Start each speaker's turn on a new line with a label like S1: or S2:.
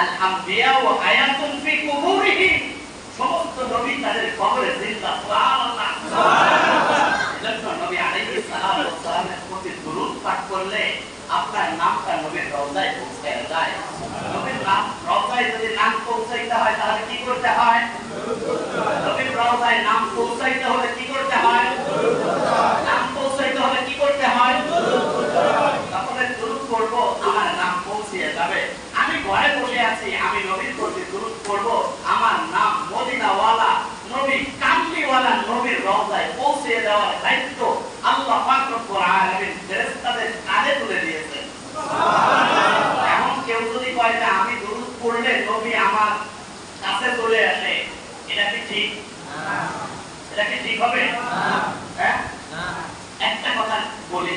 S1: আল আম্বিয়া হায়াতুন ফি কুবুরিহিম সমস্ত নবী তাদের কবরে জিন্দা। সুবহানাল্লাহ। এজন্য নবী আলাইহিস সালাম সালামের প্রতি দুরূদ পাঠ করলে আপনার নামটা নবীর রওজায় পৌঁছে যায়। নবীর নাম, রওজায় যদি নাম পৌঁছাইতে হয় তাহলে কি করতে হয়? নবীর রওজায় নাম পৌঁছাইতে হলে কি করতে হয় নাম পৌঁছাইতে হলে কি করতে হয় তারপরে দুরূদ পড়ব আমার নাম পৌঁছিয়ে যাবে আমি ঘরে বসে আছি আমি নবীর প্রতি দুরূদ পড়ব। আমার নাম মদিনাওয়ালা নবী কামলিওয়ালা নবীর রওজায় পৌঁছে দেওয়ার দায়িত্ব আল্লাহ পাক রব্বুল আলামিন ফেরেশতাদের কাঁধে তুলে দিয়েছেন। এখন কেউ যদি কয় যে আমি দুরূদ পড়লে নবী আমার কাছে চলে আসে এটা কি ঠিক? এটা কি ঠিক হবে? হ্যাঁ? একটা কথা বলি।